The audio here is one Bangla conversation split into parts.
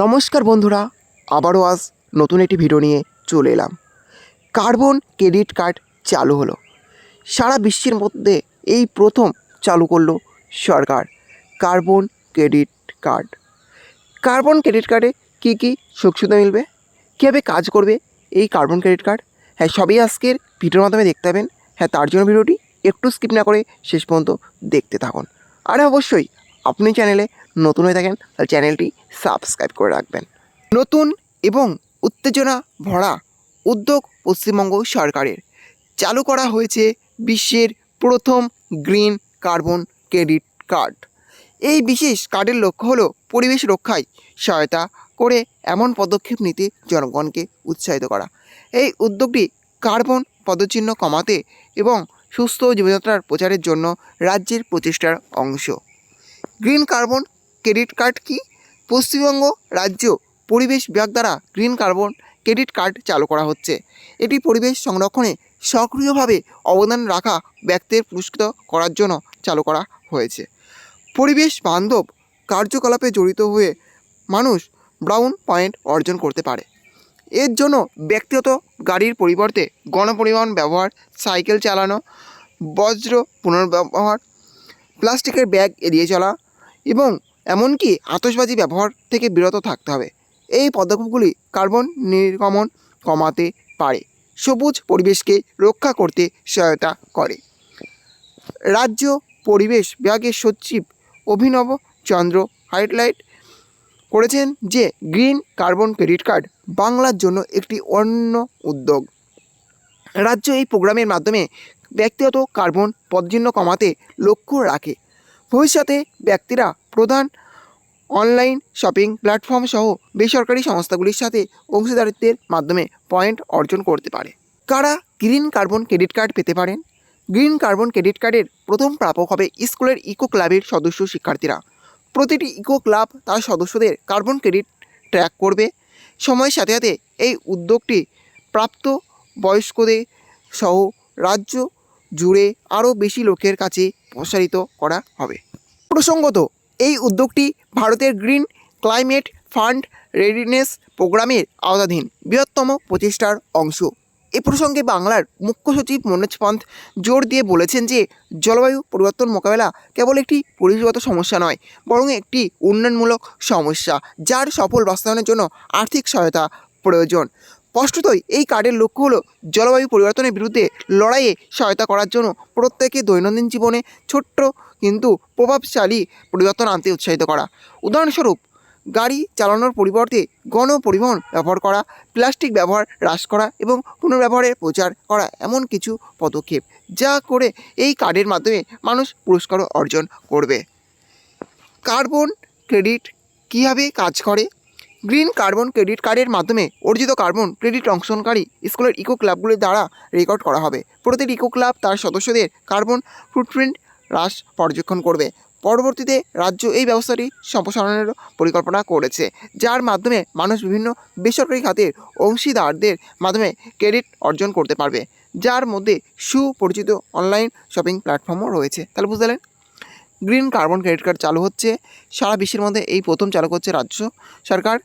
নমস্কার বন্ধুরা, আবারও আজ নতুন একটি ভিডিও নিয়ে চলে এলাম। কার্বন ক্রেডিট কার্ড চালু হলো। সারা বিশ্বের মধ্যে এই প্রথম চালু করল সরকার, carbon credit card. Carbon credit কার্ডে কী কী সুখ সুবিধা মিলবে? কীভাবে কাজ করবে এই কার্বন ক্রেডিট কার্ড? হ্যাঁ সবই আজকের ভিডিওর মাধ্যমে দেখতে পাবেন। হ্যাঁ তার জন্য ভিডিওটি একটু স্কিপ না করে শেষ পর্যন্ত দেখতে থাকুন। আর অবশ্যই আপনি চ্যানেলে নতুন হয়ে থাকেন, তাহলে চ্যানেলটি সাবস্ক্রাইব করে রাখবেন। নতুন এবং উত্তেজনা ভরা উদ্যোগ পশ্চিমবঙ্গ সরকারের। চালু করা হয়েছে বিশ্বের প্রথম গ্রিন কার্বন ক্রেডিট কার্ড। এই বিশেষ কার্ডের লক্ষ্য হলো পরিবেশ রক্ষায় সহায়তা করে এমন পদক্ষেপ নিতে জনগণকে উৎসাহিত করা। এই উদ্যোগটি কার্বন পদচিহ্ন কমাতে এবং সুস্থ জীবনযাত্রার প্রচারের জন্য রাজ্যের প্রচেষ্টার অংশ। গ্রিন কার্বন ক্রেডিট কার্ড কি? পশ্চিমবঙ্গ রাজ্য পরিবেশ বিভাগ দ্বারা গ্রিন কার্বন ক্রেডিট কার্ড চালু করা হচ্ছে। এটি পরিবেশ সংরক্ষণে সক্রিয়ভাবে অবদান রাখা ব্যক্তিদের পুরস্কৃত করার জন্য চালু করা হয়েছে। পরিবেশ বান্ধব কার্যকলাপে জড়িত হয়ে মানুষ ব্রাউন পয়েন্ট অর্জন করতে পারে। এর জন্য ব্যক্তিগত গাড়ির পরিবর্তে গণপরিবহন ব্যবহার, সাইকেল চালানো, বজ্র পুনর্ব্যবহার, প্লাস্টিকের ব্যাগ এড়িয়ে চলা এবং এমনকি আতশবাজি ব্যবহার থেকে বিরত থাকতে হবে। এই পদক্ষেপগুলি কার্বন নির্গমন কমাতে পারে, সবুজ পরিবেশকে রক্ষা করতে সহায়তা করে। রাজ্য পরিবেশ বিভাগের সচিব অভিনব চন্দ্র হাইলাইট করেছেন যে, গ্রিন কার্বন ক্রেডিট কার্ড বাংলার জন্য একটি অন্য উদ্যোগ। রাজ্য এই প্রোগ্রামের মাধ্যমে ব্যক্তিগত কার্বন পদচিহ্ন কমাতে লক্ষ্য রাখে। ভবিষ্যতে ব্যক্তিরা প্রধান অনলাইন শপিং প্ল্যাটফর্ম সহ বেসরকারি সংস্থাগুলির সাথে অংশীদারিত্বের মাধ্যমে পয়েন্ট অর্জন করতে পারে। কারা গ্রিন কার্বন ক্রেডিট কার্ড পেতে পারেন? গ্রিন কার্বন ক্রেডিট কার্ডের প্রথম প্রাপক হবে স্কুলের ইকো ক্লাবের সদস্য শিক্ষার্থীরা। প্রতিটি ইকো ক্লাব তার সদস্যদের কার্বন ক্রেডিট ট্র্যাক করবে। সময়ের সাথে সাথে এই উদ্যোগটি প্রাপ্ত বয়স্কদের সহ রাজ্য জুড়ে আরও বেশি লোকের কাছে প্রসারিত করা হবে। প্রসঙ্গত, এই উদ্যোগটি ভারতের গ্রিন ক্লাইমেট ফান্ড রেডিনেস প্রোগ্রামের আওতাধীন বৃহত্তম প্রচেষ্টার অংশ। এ প্রসঙ্গে বাংলার মুখ্য সচিব মনোজ পান্ত জোর দিয়ে বলেছেন যে, জলবায়ু পরিবর্তন মোকাবেলা কেবল একটি পরিবেশগত সমস্যা নয়, বরং একটি উন্নয়নমূলক সমস্যা, যার সফল বাস্তবায়নের জন্য আর্থিক সহায়তা প্রয়োজন। স্পষ্টতই এই কার্ডের লক্ষ্য হলো জলবায়ু পরিবর্তনের বিরুদ্ধে লড়াইয়ে সহায়তা করার জন্য প্রত্যেকে দৈনন্দিন জীবনে ছোট্ট কিন্তু প্রভাবশালী পরিবর্তন আনতে উৎসাহিত করা। উদাহরণস্বরূপ, গাড়ি চালানোর পরিবর্তে গণপরিবহন ব্যবহার করা, প্লাস্টিক ব্যবহার হ্রাস করা এবং পুনর্ব্যবহারের প্রচার করা এমন কিছু পদক্ষেপ যা করে এই কার্ডের মাধ্যমে মানুষ পুরস্কারও অর্জন করবে। কার্বন ক্রেডিট কীভাবে কাজ করে? গ্রিন কার্বন ক্রেডিট কার্ডের মাধ্যমে অর্জিত কার্বন ক্রেডিট অংশগ্রহণকারী স্কুলের ইকো ক্লাবগুলির দ্বারা রেকর্ড করা হবে। প্রতিটি ইকো ক্লাব তার সদস্যদের কার্বন ফুটপ্রিন্ট হ্রাস পর্যবেক্ষণ করবে। পরবর্তীতে রাজ্য এই ব্যবস্থাটি সম্প্রসারণের পরিকল্পনা করেছে, যার মাধ্যমে মানুষ বিভিন্ন বেসরকারি খাতের অংশীদারদের মাধ্যমে ক্রেডিট অর্জন করতে পারবে, যার মধ্যে সুপরিচিত অনলাইন শপিং প্ল্যাটফর্মও রয়েছে। তাহলে বুঝতে গ্রিন কার্বন ক্রেডিট কার্ড চালু হচ্ছে, সারা বিশ্বের মধ্যে এই প্রথম চালু করছে রাজ্য সরকার।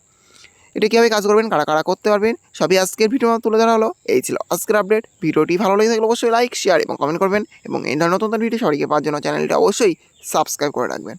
এটা কীভাবে কাজ করবেন, কারা কারা করতে পারবেন, সবই আজকের ভিডিও তুলে ধরা হলো। এই ছিল আজকের আপডেট ভিডিওটি ভালো লেগে থাকলে অবশ্যই লাইক শেয়ার এবং কমেন্ট করবেন। এবং এই ধরনের নতুন ভিডিও সবাইকে পাওয়ার জন্য চ্যানেলটি অবশ্যই সাবস্ক্রাইব করে রাখবেন।